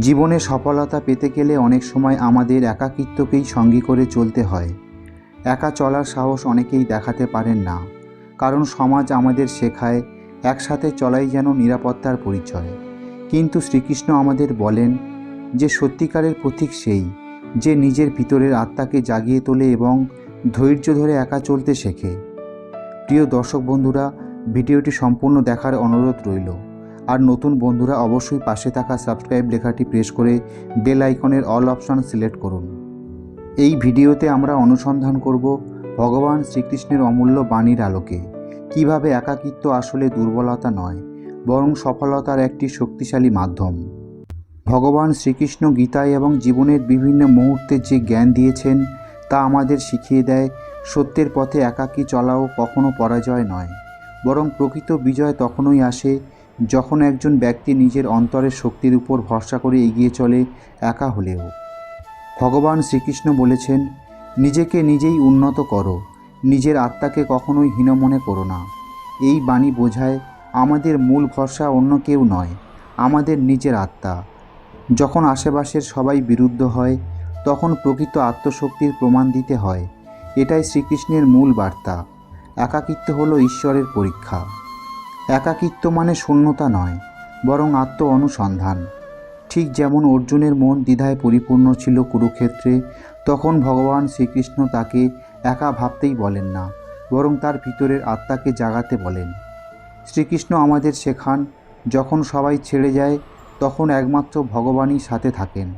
জীবনে সফলতা পেতে গেলে অনেক সময় আমাদের একাকিত্বকেই সঙ্গী করে চলতে হয়। একা চলার সাহস অনেকেই দেখাতে পারেন না, কারণ সমাজ আমাদের শেখায়, একসাথে চলাই যেন নিরাপত্তার পরিচয়। কিন্তু শ্রীকৃষ্ণ আমাদের বলেন যে, সত্যিকারের পথিক সেই, যে নিজের ভিতরের আত্মাকে জাগিয়ে তোলে এবং ধৈর্য ধরে একা চলতে শেখে। প্রিয় দর্শক বন্ধুরা, ভিডিওটি সম্পূর্ণ দেখার অনুরোধ রইল। আর নতুন বন্ধুরা অবশ্যই পাশে থাকা সাবস্ক্রাইব লেখাটি প্রেস করে বেল আইকনের অল অপশন সিলেক্ট করুন। এই ভিডিওতে আমরা অনুসন্ধান করব ভগবান শ্রীকৃষ্ণের অমূল্য বাণীর আলোকে। কীভাবে একাকিত্ব আসলে দুর্বলতা নয়, বরং সফলতার একটি শক্তিশালী মাধ্যম। ভগবান শ্রীকৃষ্ণ গীতায় এবং জীবনের বিভিন্ন মুহূর্তে যে জ্ঞান দিয়েছেন, তা আমাদের শিখিয়ে দেয় সত্যের পথে একাকী চলাও কখনো পরাজয় নয়, বরং প্রকৃত বিজয় তখনই আসে যখন একজন ব্যক্তি নিজের অন্তরের শক্তির উপর ভরসা করে এগিয়ে চলে, একা হলেও। ভগবান শ্রীকৃষ্ণ বলেছেন, নিজেকে নিজেই উন্নত করো, নিজের আত্মাকে কখনোই হীন মনে করো না। এই বাণী বোঝায়, আমাদের মূল ভরসা অন্য কেউ নয়, আমাদের নিজের আত্মা। যখন আশেপাশের সবাই বিরুদ্ধ হয়, তখন প্রকৃত আত্মশক্তির প্রমাণ দিতে হয়। এটাই শ্রীকৃষ্ণের মূল বার্তা। একাকিত্ব হলো ঈশ্বরের পরীক্ষা। একাকিত্ব মানে শূন্যতা নয়, বরং আত্ম অনুসন্ধান ঠিক যেমন অর্জুনের মন দ্বিধায় পরিপূর্ণ ছিল কুরুক্ষেত্রে, তখন ভগবান শ্রীকৃষ্ণ তাকে একা ভাবতেই বলেন না, বরং তার ভিতরের আত্মাকে জাগাতে বলেন। শ্রীকৃষ্ণ আমাদের শেখান, যখন সবাই ছেড়ে যায়, তখন একমাত্র ভগবানই সাথে থাকেন।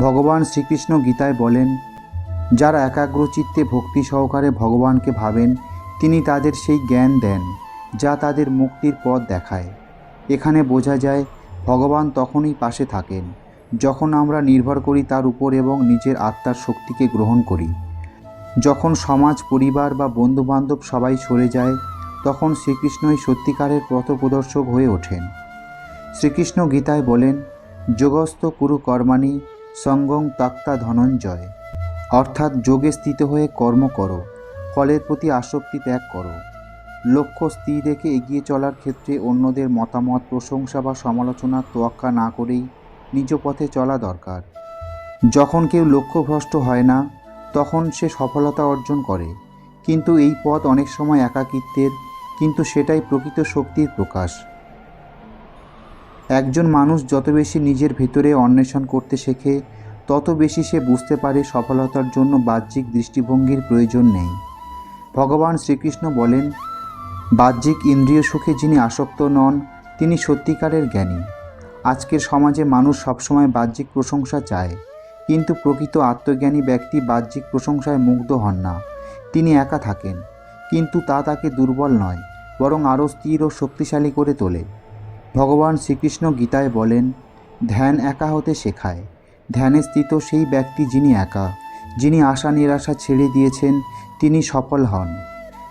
ভগবান শ্রীকৃষ্ণ গীতায় বলেন, যারা একাগ্রচিত্তে ভক্তি সহকারে ভগবানকে ভাবেন, তিনি তাদের সেই জ্ঞান দেন। যা তাদের মুক্তির পথ দেখায়। এখানে বোঝা যায়, ভগবান তখনই পাশে থাকেন, যখন আমরা নির্ভর করি তার উপর এবং নিজের আত্মার শক্তিকে গ্রহণ করি। যখন সমাজ, পরিবার বা বন্ধুবান্ধব সবাই সরে যায়, তখন শ্রীকৃষ্ণই সত্যিকারের পথপ্রদর্শক হয়ে ওঠেন। শ্রীকৃষ্ণ গীতায় বলেন, যোগস্থ কুরু কর্মাণি সঙ্গং তাক্তা ধনঞ্জয়। অর্থাৎ যোগে স্থিত হয়ে কর্ম করো, ফলের প্রতি আসক্তি ত্যাগ করো। লক্ষ্য স্থির রেখে এগিয়ে চলার ক্ষেত্রে অন্যদের মতামত, প্রশংসা বা সমালোচনার তোয়াক্কা না করেই নিজ পথে চলা দরকার। যখন কেউ লক্ষ্যভ্রষ্ট হয় না, তখন সে সফলতা অর্জন করে। কিন্তু এই পথ অনেক সময় একাকিত্বের, কিন্তু সেটাই প্রকৃত শক্তির প্রকাশ। একজন মানুষ যত বেশি নিজের ভেতরে অন্বেষণ করতে শেখে, তত বেশি সে বুঝতে পারে সফলতার জন্য বাহ্যিক দৃষ্টিভঙ্গির প্রয়োজন নেই। ভগবান শ্রীকৃষ্ণ বলেন বাহ্যিক ইন্দ্রিয় সুখে যিনি আসক্ত নন, তিনি সত্যিকারের জ্ঞানী। আজকের সমাজে মানুষ সবসময় বাহ্যিক প্রশংসা চায়, কিন্তু প্রকৃত আত্মজ্ঞানী ব্যক্তি বাহ্যিক প্রশংসায় মুগ্ধ হন না। তিনি একা থাকেন, কিন্তু তা তাকে দুর্বল নয়, বরং আরও স্থির ও শক্তিশালী করে তোলে। ভগবান শ্রীকৃষ্ণ গীতায় বলেন, ধ্যান একা হতে শেখায়। ধ্যানে স্থিত সেই ব্যক্তি যিনি একা, যিনি আশা নিরাশা ছেড়ে দিয়েছেন, তিনি সফল হন।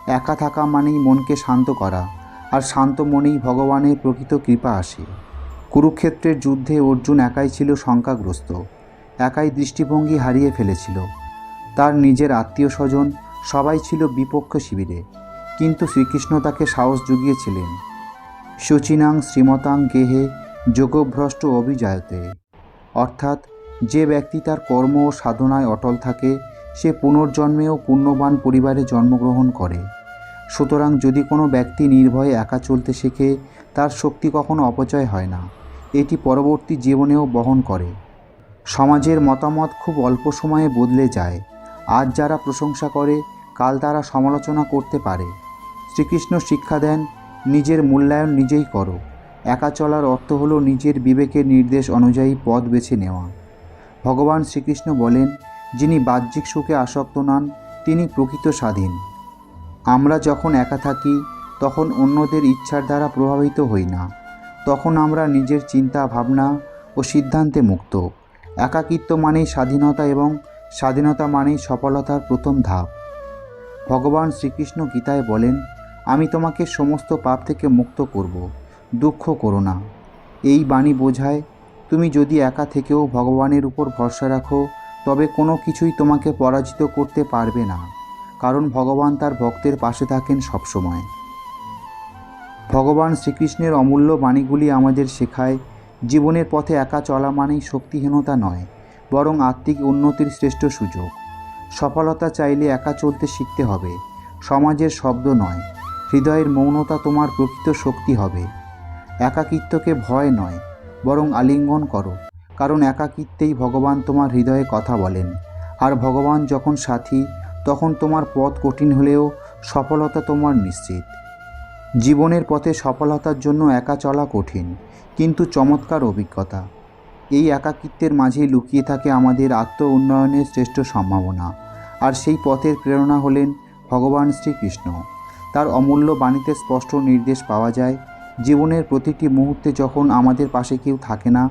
একা থাকা মানেই মনকে শান্ত করা, আর শান্ত মনেই ভগবানের প্রকৃত কৃপা আসে। কুরুক্ষেত্রের যুদ্ধে অর্জুন একাই ছিল শঙ্কাগ্রস্ত, একাই দৃষ্টিভঙ্গি হারিয়ে ফেলেছিল। তার নিজের আত্মীয় স্বজন সবাই ছিল বিপক্ষ শিবিরে, কিন্তু শ্রীকৃষ্ণ তাকে সাহস জুগিয়েছিলেন। শুচিনাং শ্রীমতাং গেহে যোগভ্রষ্ট অভিজায়তে। অর্থাৎ যে ব্যক্তি তার কর্ম ও সাধনায় অটল থাকে সে পুনর্জন্মেও পুণ্যবান পরিবারে জন্মগ্রহণ করে। সুতরাং যদি কোনো ব্যক্তি নির্ভয়ে একা চলতে শেখে, তার শক্তি কখনো অপচয় হয় না। এটি পরবর্তী জীবনেও বহন করে। সমাজের মতামত খুব অল্প সময়ে বদলে যায়। আজ যারা প্রশংসা করে, কাল তারা সমালোচনা করতে পারে। শ্রীকৃষ্ণ শিক্ষা দেন, নিজের মূল্যায়ন নিজেই করো। একা চলার অর্থ হলো নিজের বিবেকের নির্দেশ অনুযায়ী পথ বেছে নেওয়া। ভগবান শ্রীকৃষ্ণ বলেন যিনি বাহ্যিক সুখে আসক্ত নন, তিনি প্রকৃত স্বাধীন। আমরা যখন একা থাকি, তখন অন্যদের ইচ্ছার দ্বারা প্রভাবিত হই না। তখন আমরা নিজের চিন্তা, ভাবনা ও সিদ্ধান্তে মুক্ত। একাকিত্ব মানেই স্বাধীনতা এবং স্বাধীনতা মানেই সফলতার প্রথম ধাপ। ভগবান শ্রীকৃষ্ণ গীতায় বলেন, আমি তোমাকে সমস্ত পাপ থেকে মুক্ত করব, দুঃখ করো না। এই বাণী বোঝায়, তুমি যদি একা থেকেও ভগবানের উপর ভরসা রাখো তবে কোনো কিছুই তোমাকে পরাজিত করতে পারবে না, কারণ ভগবান তার ভক্তের পাশে থাকেন সবসময়। ভগবান শ্রীকৃষ্ণের অমূল্য বাণীগুলি আমাদের শেখায়, জীবনের পথে একা চলা মানেই শক্তিহীনতা নয়, বরং আত্মিক উন্নতির শ্রেষ্ঠ সুযোগ। সফলতা চাইলে একা চলতে শিখতে হবে, সমাজের শব্দ নয়, হৃদয়ের মৌনতা তোমার প্রকৃত শক্তি হবে। একাকিত্বকে ভয় নয়, বরং আলিঙ্গন করো। কারণ একাকিত্বেই ভগবান তোমার হৃদয়ে কথা বলেন। আর ভগবান যখন সাথী, তখন তোমার পথ কঠিন হলেও সফলতা তোমার নিশ্চিত। জীবনের পথে সফলতার জন্য একা চলা কঠিন, কিন্তু চমৎকার অভিজ্ঞতা। এই একাকিত্বের মাঝে লুকিয়ে থাকে আমাদের আত্ম উন্নয়নের শ্রেষ্ঠ সম্ভাবনা। আর সেই পথের প্রেরণা হলেন ভগবান শ্রীকৃষ্ণ। তার অমূল্য বাণীতে স্পষ্ট নির্দেশ পাওয়া যায়, জীবনের প্রতিটি মুহূর্তে যখন আমাদের পাশে কেউ থাকে না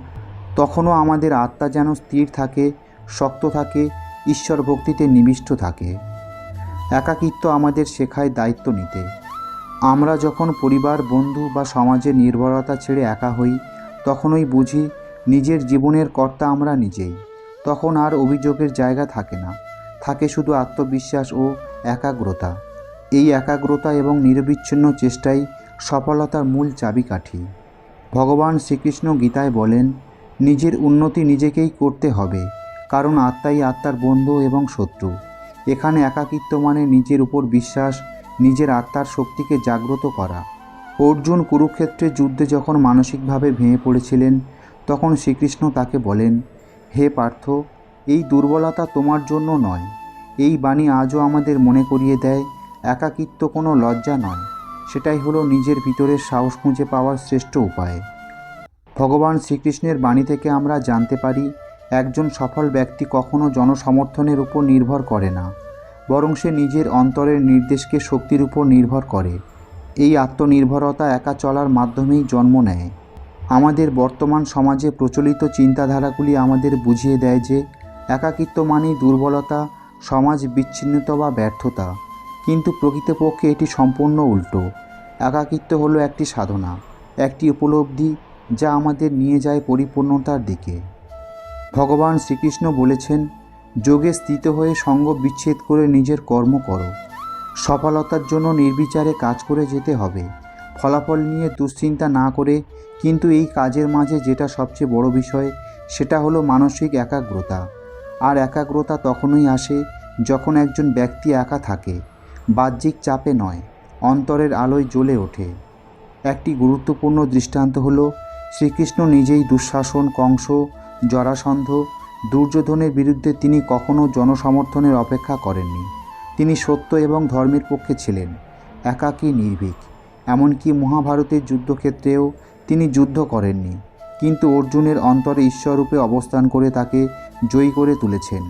তখনও আমাদের আত্মা যেন স্থির থাকে, শক্ত থাকে ঈশ্বর ভক্তিতে নিবিষ্ট থাকে। একাকিত্ব আমাদের শেখায় দায়িত্ব নিতে। আমরা যখন পরিবার, বন্ধু বা সমাজের নির্ভরতা ছেড়ে একা হই, তখনই বুঝি নিজের জীবনের কর্তা আমরা নিজেই। তখন আর অভিযোগের জায়গা থাকে না। থাকে শুধু আত্মবিশ্বাস ও একাগ্রতা। এই একাগ্রতা এবং নিরবিচ্ছিন্ন চেষ্টাই সফলতার মূল চাবিকাঠি। ভগবান শ্রীকৃষ্ণ গীতায় বলেন নিজের উন্নতি নিজেকেই করতে হবে, কারণ আত্মাই আত্মার বন্ধু এবং শত্রু। এখানে একাকিত্ব মানে নিজের উপর বিশ্বাস, নিজের আত্মার শক্তিকে জাগ্রত করা। অর্জুন কুরুক্ষেত্রের যুদ্ধে যখন মানসিকভাবে ভেঙে পড়েছিলেন, তখন শ্রীকৃষ্ণ তাকে বলেন, হে পার্থ, এই দুর্বলতা তোমার জন্য নয়। এই বাণী আজও আমাদের মনে করিয়ে দেয়, একাকিত্ব কোনো লজ্জা নয়। সেটাই হলো নিজের ভিতরের সাহস খুঁজে পাওয়ার শ্রেষ্ঠ উপায়। ভগবান শ্রীকৃষ্ণের বাণী থেকে আমরা জানতে পারি, একজন সফল ব্যক্তি কখনো জনসমর্থনের উপর নির্ভর করে না, বরং সে নিজের অন্তরের নির্দেশকে শক্তির উপর নির্ভর করে। এই আত্মনির্ভরতা একা চলার মাধ্যমেই জন্ম নেয়। আমাদের বর্তমান সমাজে প্রচলিত চিন্তাধারাগুলি আমাদের বুঝিয়ে দেয় যে, একাকিত্ব মানেই দুর্বলতা, সমাজ বিচ্ছিন্নতা বা ব্যর্থতা। কিন্তু প্রকৃতপক্ষে এটি সম্পূর্ণ উল্টো। একাকিত্ব হলো একটি সাধনা, একটি উপলব্ধি যা আমাদের নিয়ে যায় পরিপূর্ণতার দিকে। ভগবান শ্রীকৃষ্ণ বলেছেন, যোগে স্থিত হয়ে সঙ্গ বিচ্ছেদ করে নিজের কর্ম করো। সফলতার জন্য নির্বিচারে কাজ করে যেতে হবে। ফলাফল নিয়ে দুশ্চিন্তা না করে কিন্তু এই কাজের মাঝে যেটা সবচেয়ে বড় বিষয়, সেটা হলো মানসিক একাগ্রতা। আর একাগ্রতা তখনই আসে যখন একজন ব্যক্তি একা থাকে, বাহ্যিক চাপে নয়, অন্তরের আলোয় জ্বলে ওঠে। একটি গুরুত্বপূর্ণ দৃষ্টান্ত হলো শ্রীকৃষ্ণ নিজেই দুঃশাসন, কংস, জরাসন্ধ, দুর্যোধনের বিরুদ্ধে তিনি কখনো জনসমর্থনের অপেক্ষা করেননি। তিনি সত্য এবং ধর্মের পক্ষে ছিলেন, একাকী নির্ভীক। এমনকি মহাভারতের যুদ্ধক্ষেত্রেও তিনি যুদ্ধ করেননি, কিন্তু অর্জুনের অন্তরে ঈশ্বররূপে অবস্থান করে তাকে জয়ী করে তুলেছেন।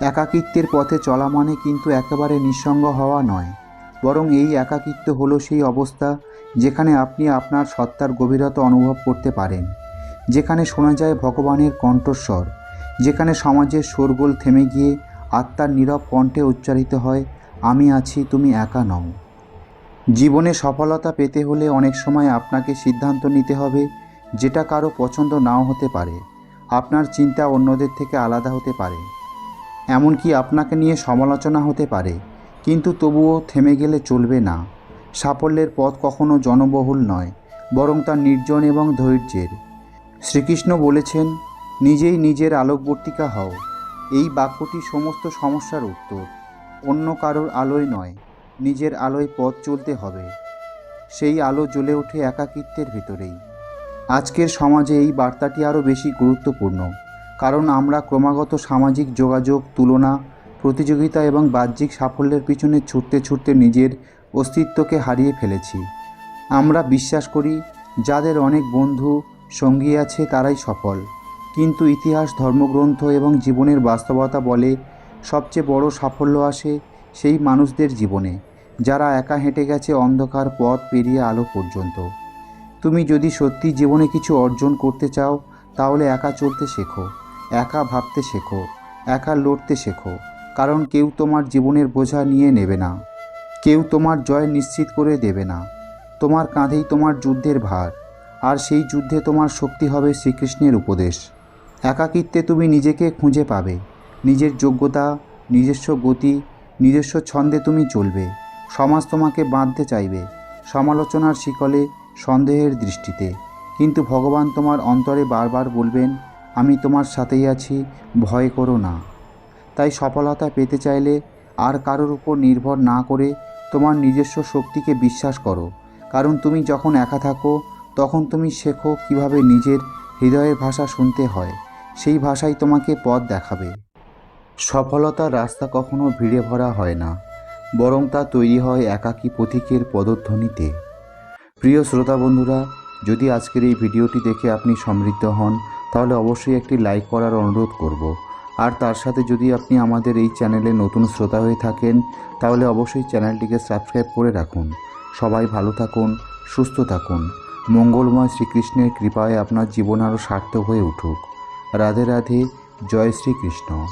একাকিত্বের পথে চলা মানে কিন্তু একেবারে নিঃসঙ্গ হওয়া নয়, বরং এই একাকিত্ব হলো সেই অবস্থা যেখানে আপনি আপনার সত্তার গভীরতা অনুভব করতে পারেন। যেখানে শোনা যায় ভগবানের কণ্ঠস্বর। যেখানে সমাজের শোরগোল থেমে গিয়ে আত্মার নীরব কণ্ঠে উচ্চারিত হয়, আমি আছি, তুমি একা নও। জীবনে সফলতা পেতে হলে অনেক সময় আপনাকে সিদ্ধান্ত নিতে হবে, যেটা কারও পছন্দ নাও হতে পারে। আপনার চিন্তা অন্যদের থেকে আলাদা হতে পারে। এমনকি আপনাকে নিয়ে সমালোচনা হতে পারে, কিন্তু তবুও থেমে গেলে চলবে না। সাফল্যের পথ কখনো জনবহুল নয়, বরং তার নির্জন এবং ধৈর্যের। শ্রীকৃষ্ণ বলেছেন, নিজেই নিজের আলোকবর্তিকা হও। এই বাক্যটি সমস্ত সমস্যার উত্তর। অন্য কারোর আলোয় নয়, নিজের আলোয় পথ চলতে হবে। সেই আলো জ্বলে ওঠে একাকিত্বের ভিতরেই। আজকের সমাজে এই বার্তাটি আরও বেশি গুরুত্বপূর্ণ, কারণ আমরা ক্রমাগত সামাজিক যোগাযোগ, তুলনা, প্রতিযোগিতা এবং বাহ্যিক সাফল্যের পিছনে ছুটতে ছুটতে নিজের অস্তিত্বকে হারিয়ে ফেলেছি। আমরা বিশ্বাস করি, যাদের অনেক বন্ধু, সঙ্গী আছে তারাই সফল। কিন্তু ইতিহাস, ধর্মগ্রন্থ এবং জীবনের বাস্তবতা বলে সবচেয়ে বড় সাফল্য আসে সেই মানুষদের জীবনে, যারা একা হেঁটে গেছে অন্ধকার পথ পেরিয়ে আলো পর্যন্ত। তুমি যদি সত্যি জীবনে কিছু অর্জন করতে চাও, তাহলে একা চলতে শেখো, একা ভাবতে শেখো, একা লড়তে শেখো, কারণ কেউ তোমার জীবনের বোঝা নিয়ে নেবে না। কেউ তোমার জয় নিশ্চিত করে দেবে না। তোমার কাঁধেই তোমার যুদ্ধের ভার, আর সেই যুদ্ধে তোমার শক্তি হবে শ্রীকৃষ্ণের উপদেশ। একাকিত্বে তুমি নিজেকে খুঁজে পাবে। নিজের যোগ্যতা, নিজস্ব গতি, নিজস্ব ছন্দে তুমি চলবে। সমাজ তোমাকে বাঁধতে চাইবে। সমালোচনার শিকলে, সন্দেহের দৃষ্টিতে। কিন্তু ভগবান তোমার অন্তরে বারবার বলবেন, আমি তোমার সাথেই আছি, ভয় করো না। তাই সফলতা পেতে চাইলে আর কারোর উপর নির্ভর না করে তোমার নিজস্ব শক্তিকে বিশ্বাস করো। কারণ তুমি যখন একা থাকো, তখন তুমি শেখো কীভাবে নিজের হৃদয়ের ভাষা শুনতে হয়। সেই ভাষাই তোমাকে পথ দেখাবে। সফলতার রাস্তা কখনো ভিড়ে ভরা হয় না, বরং তা তৈরি হয় একাকী পথিকের পদধ্বনিতে। প্রিয় শ্রোতা বন্ধুরা, যদি আজকের এই ভিডিওটি দেখে আপনি সমৃদ্ধ হন, তাহলে অবশ্যই একটি লাইক করার অনুরোধ করব। আর তার সাথে যদি আপনি আমাদের এই চ্যানেলে নতুন শ্রোতা হয়ে থাকেন, তাহলে অবশ্যই চ্যানেলটিকে সাবস্ক্রাইব করে রাখুন। সবাই ভালো থাকুন, সুস্থ থাকুন। মঙ্গলময় শ্রীকৃষ্ণের কৃপায় আপনার জীবন আরও সার্থক হয়ে উঠুক। রাধে রাধে, জয় শ্রীকৃষ্ণ।